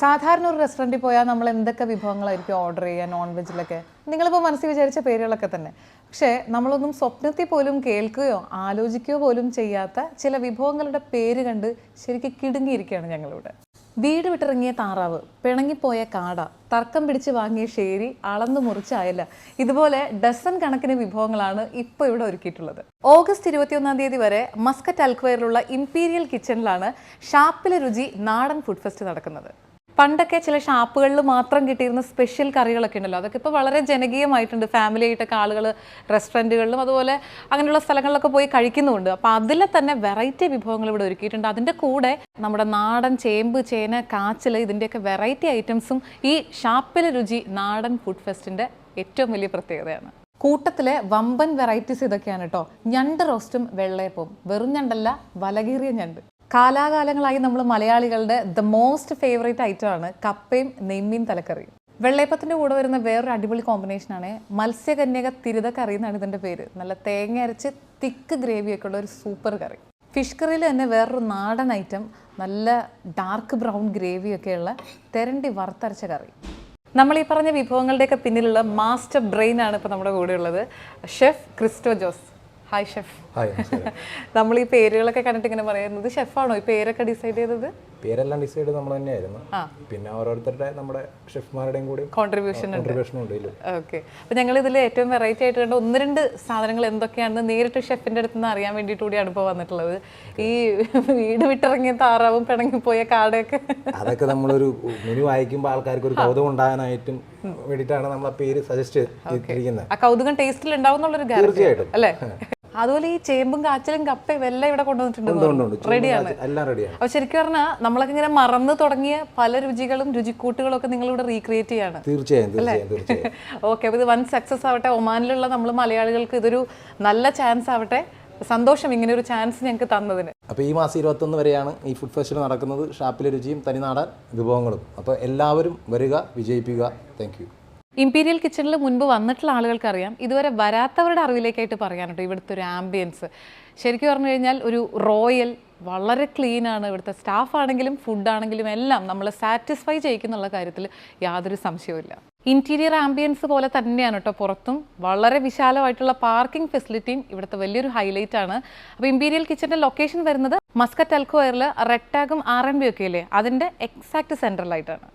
സാധാരണ ഒരു റെസ്റ്റോറന്റിൽ പോയാൽ നമ്മൾ എന്തൊക്കെ വിഭവങ്ങളായിരിക്കും ഓർഡർ ചെയ്യുക നോൺ വെജിലൊക്കെ നിങ്ങളിപ്പോൾ മനസ്സിൽ വിചാരിച്ച പേരുകളൊക്കെ തന്നെ. പക്ഷേ നമ്മളൊന്നും സ്വപ്നത്തിൽ പോലും കേൾക്കുകയോ ആലോചിക്കുകയോ പോലും ചെയ്യാത്ത ചില വിഭവങ്ങളുടെ പേര് കണ്ട് ശരിക്കും കിടുങ്ങിയിരിക്കുകയാണ് ഞങ്ങളിവിടെ. വീട് വിട്ടിറങ്ങിയ താറാവ് പിണങ്ങിപ്പോയ കാട തർക്കം പിടിച്ച് വാങ്ങിയ ഷേരി അളന്നു മുറിച്ച അയല ഇതുപോലെ ഡസൻ കണക്കിന് വിഭവങ്ങളാണ് ഇപ്പോൾ ഇവിടെ ഒരുക്കിയിട്ടുള്ളത്. ഓഗസ്റ്റ് ഇരുപത്തിയൊന്നാം തീയതി വരെ മസ്കറ്റ് അൽക്വയറിലുള്ള ഇംപീരിയൽ കിച്ചണിലാണ് ഷാപ്പിലെ രുചി നാടൻ ഫുഡ് ഫെസ്റ്റ് നടക്കുന്നത്. പണ്ടൊക്കെ ചില ഷാപ്പുകളിൽ മാത്രം കിട്ടിയിരുന്ന സ്പെഷ്യൽ കറികളൊക്കെ ഉണ്ടല്ലോ. അതൊക്കെ ഇപ്പോൾ വളരെ ജനകീയമായിട്ടുണ്ട്. ഫാമിലി ആയിട്ടൊക്കെ ആളുകൾ റെസ്റ്റോറന്റുകളിലും അതുപോലെ അങ്ങനെയുള്ള സ്ഥലങ്ങളിലൊക്കെ പോയി കഴിക്കുന്നുമുണ്ട്. അപ്പോൾ അതിലെ തന്നെ വെറൈറ്റി വിഭവങ്ങൾ ഇവിടെ ഒരുക്കിയിട്ടുണ്ട്. അതിന്റെ കൂടെ നമ്മുടെ നാടൻ ചേമ്പ് ചേന കാച്ചിൽ ഇതിന്റെയൊക്കെ വെറൈറ്റി ഐറ്റംസും ഈ ഷാപ്പിലെ രുചി നാടൻ ഫുഡ് ഫെസ്റ്റിന്റെ ഏറ്റവും വലിയ പ്രത്യേകതയാണ്. കൂട്ടത്തിലെ വമ്പൻ വെറൈറ്റീസ് ഇതൊക്കെയാണ് കേട്ടോ. ഞണ്ട് റോസ്റ്റും വെള്ളയപ്പവും. വെറും ഞണ്ടല്ല വലകീറിയ ഞണ്ട്. കാലാകാലങ്ങളായി നമ്മൾ മലയാളികളുടെ ദ മോസ്റ്റ് ഫേവറേറ്റ് ആണ് കപ്പയും നെയ്മീൻ തലക്കറിയും. വെള്ളയപ്പത്തിന്റെ കൂടെ വരുന്ന വേറൊരു അടിപൊളി കോമ്പിനേഷനാണ് മത്സ്യകന്യക തിരുത കറി എന്നാണ് ഇതിന്റെ പേര്. നല്ല തേങ്ങ അരച്ച് തിക്ക് ഗ്രേവിയൊക്കെ ഉള്ള ഒരു സൂപ്പർ കറി. ഫിഷ് കറിയിൽ തന്നെ വേറൊരു നാടൻ ഐറ്റം നല്ല ഡാർക്ക് ബ്രൗൺ ഗ്രേവിയൊക്കെയുള്ള തെരണ്ടി വറുത്തരച്ച കറി. നമ്മൾ ഈ പറഞ്ഞ വിഭവങ്ങളുടെയൊക്കെ പിന്നിലുള്ള മാസ്റ്റർ ബ്രെയിൻ ആണ് ഇപ്പോൾ നമ്മുടെ കൂടെയുള്ളത് chef Christo Jose hi chef hi നമ്മൾ ഈ പേരുകളൊക്കെ കണ്ടിട്ട് ഇങ്ങനെ പറയുന്നത് ഷെഫാണോ? ഈ പേരൊക്കെ ഡിസൈഡ് ചെയ്തത്? പേരെല്ലാം ഡിസൈഡ് നമ്മൾ തന്നെയായിരുന്നു. പിന്നെ ഓരോരുത്തരുടെ നമ്മുടെ ഷെഫ്മാരുടെയും കൂടി കോൺട്രിബ്യൂഷൻ കോൺട്രിബ്യൂഷൻ ഉണ്ട് ഓക്കെ അപ്പോൾ ഞങ്ങൾ ഇതിൽ ഏറ്റവും വെറൈറ്റി ആയിട്ട് കണ്ട ഒന്ന് രണ്ട് സാധനങ്ങൾ എന്തൊക്കെയാണെന്ന് നേരിട്ട് ഷെഫിന്റെ അടുത്ത് നിന്ന് അറിയാൻ വേണ്ടിയിട്ട് കൂടിയാണ് ഇപ്പോൾ വന്നിട്ടുള്ളത് ഈ വീട് വിട്ടിറങ്ങിയ താറാവും പിണങ്ങിപ്പോയ കാടയൊക്കെ. അതൊക്കെ നമ്മളൊരു മെനു വായിക്കുമ്പോൾ ആൾക്കാർക്ക് ഒരു കൗതുകം ഉണ്ടാകാനായിട്ടും വേണ്ടിയിട്ടാണ് നമ്മൾ ആ പേര് സജസ്റ്റ് ചെയ്തിരിക്കുന്നത്. ആ കൗതുകം ടേസ്റ്റിൽ ഉണ്ടാവും എന്നുള്ളൊരു തീർച്ചയായിട്ടും. അല്ലേ? അതുപോലെ ഈ ചേമ്പും കാച്ചിലും കപ്പയും എല്ലാം ഇവിടെ കൊണ്ടുവന്നിട്ടുണ്ട്. റെഡിയാണ് എല്ലാം റെഡിയാണ് അപ്പോൾ ശരിക്കും പറഞ്ഞാൽ നമ്മളൊക്കെ ഇങ്ങനെ മറന്നു തുടങ്ങിയ പല രുചികളും രുചിക്കൂട്ടുകളും ഒക്കെ നിങ്ങൾ ഇവിടെ റീക്രിയേറ്റ് ചെയ്യാണ് തീർച്ചയായും ഓക്കെ അപ്പോൾ ഇത് വൺ സക്സസ് ആവട്ടെ. ഒമാനിലുള്ള നമ്മൾ മലയാളികൾക്ക് ഇതൊരു നല്ല ചാൻസ് ആവട്ടെ. സന്തോഷം ഇങ്ങനെ ഒരു ചാൻസ് ഞങ്ങൾക്ക് തന്നതിന്. അപ്പോൾ ഈ മാസം ഇരുപത്തൊന്ന് വരെയാണ് ഈ ഫുഡ് ഫെസ്റ്റിവൽ നടക്കുന്നത്. ഷാപ്പിലെ രുചിയും തനിനാടൻ വിഭവങ്ങളും. അപ്പോൾ എല്ലാവരും വരിക വിജയിപ്പിക്കുക. താങ്ക് യു ഇമ്പീരിയൽ കിച്ചണിൽ മുൻപ് വന്നിട്ടുള്ള ആളുകൾക്കറിയാം. ഇതുവരെ വരാത്തവരുടെ അറിവിലേക്കായിട്ട് പറയാനുണ്ട് ഇവിടുത്തെ ഒരു ആംബിയൻസ് ശരിക്കും പറഞ്ഞു കഴിഞ്ഞാൽ ഒരു റോയൽ വളരെ ക്ലീനാണ് ഇവിടുത്തെ സ്റ്റാഫ് ആണെങ്കിലും ഫുഡ് ആണെങ്കിലും എല്ലാം നമ്മളെ സാറ്റിസ്ഫൈ ചെയ്യിക്കുന്നുള്ള കാര്യത്തിൽ യാതൊരു സംശയവുമില്ല ഇന്റീരിയർ ആംബിയൻസ് പോലെ തന്നെയാണ് കേട്ടോ പുറത്തും. വളരെ വിശാലമായിട്ടുള്ള പാർക്കിംഗ് ഫെസിലിറ്റിയും ഇവിടുത്തെ വലിയൊരു ഹൈലൈറ്റ് ആണ്. അപ്പോൾ ഇമ്പീരിയൽ കിച്ചന്റെ ലൊക്കേഷൻ വരുന്നത് മസ്കറ്റ് അൽക്കോയറിൽ റെഡ് ടാഗും ആർ എൻ ബി ഒക്കെ ഇല്ലേ? അതിന്റെ എക്സാക്ട് സെൻട്രലായിട്ടാണ്